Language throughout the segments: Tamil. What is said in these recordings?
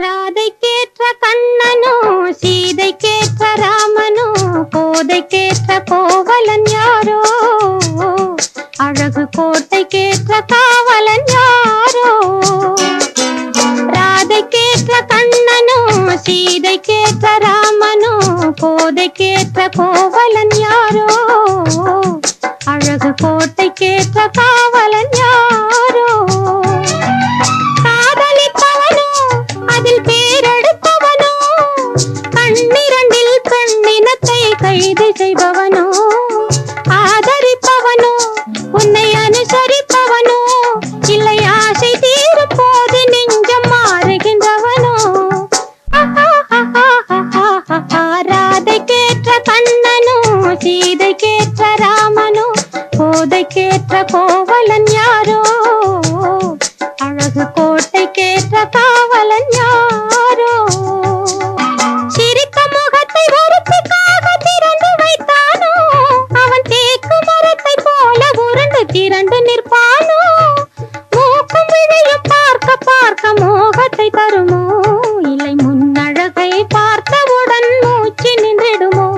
ராதைக்கேற்ற கண்ணனோ சீதைக்கேற்ற ராமனோ கோதைக்கேற்ற கோவலன் யாரோ அழகு கோட்டைக்கேற்ற காவலன் யாரோ ராதைக்கேற்ற கண்ணனோ சீதைக்கேற்ற ராமனோ கோதைக்கேற்ற கோவலன் யாரோ அழகு கோட்டைக்கேற்ற காவலன் பேரெடுப்பவனோ? கண்ணிரண்டில் பெண்ணினத்தை கைது செய்பவனோ? ஆதரிப்பவனோ? உன்னை அனுசரிப்பவனோ? இல்லை ஆசை தீரும் போது நெஞ்சம் மாறுகின்றவனோ? ராதைக்கேற்ற கண்ணனோ? சீதைக்கேற்ற ராமனோ? கோதைக்கேற்ற கோவலன் யாரோ? தருமோ? இல்லை முன்னழகை பார்த்தவுடன் மூச்சு நின்றிடுமோ?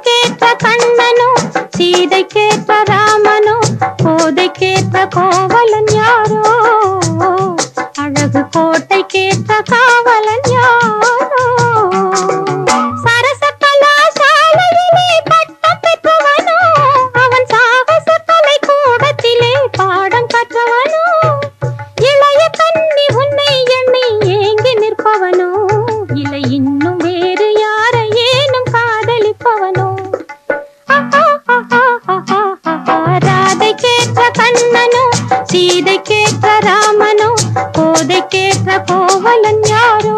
கேட்ட கண்ணனோ சீதை கேட்ட ராமனோ போதை கேட்ட கோவலன் யாரோ? அழகு கோட்டை கேட்ட காவலன் யாரோ? சீதைக்கேற்ற ராமனோ கோதைக்கேற்ற கோவலன் யாரோ?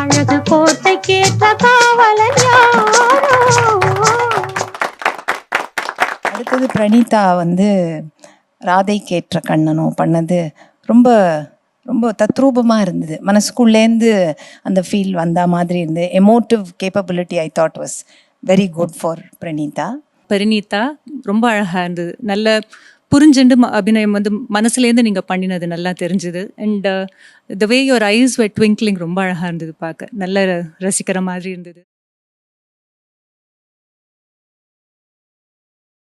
அழகு கோட்டைக்கேற்ற காவலன் யாரோ? அடுத்தது பிரணீதா வந்து ராதைக்கேற்ற கண்ணனோ பண்ணது ரொம்ப ரொம்ப தத்ரூபமாக இருந்தது. மனசுக்குள்ளேருந்து அந்த ஃபீல் வந்த மாதிரி இருந்து emotive capability I thought was very good for Praneetha. Parineetha ரொம்ப அழகா இருந்தது. நல்ல புரிஞ்சுண்டு ம- அபிநயம் வந்து மனசுலேருந்து நீங்கள் பண்ணினது நல்லா தெரிஞ்சுது. And the way your eyes were twinkling ரொம்ப அழகாக இருந்தது பார்க்க. நல்ல ர- ரசிக்கிற மாதிரி இருந்தது.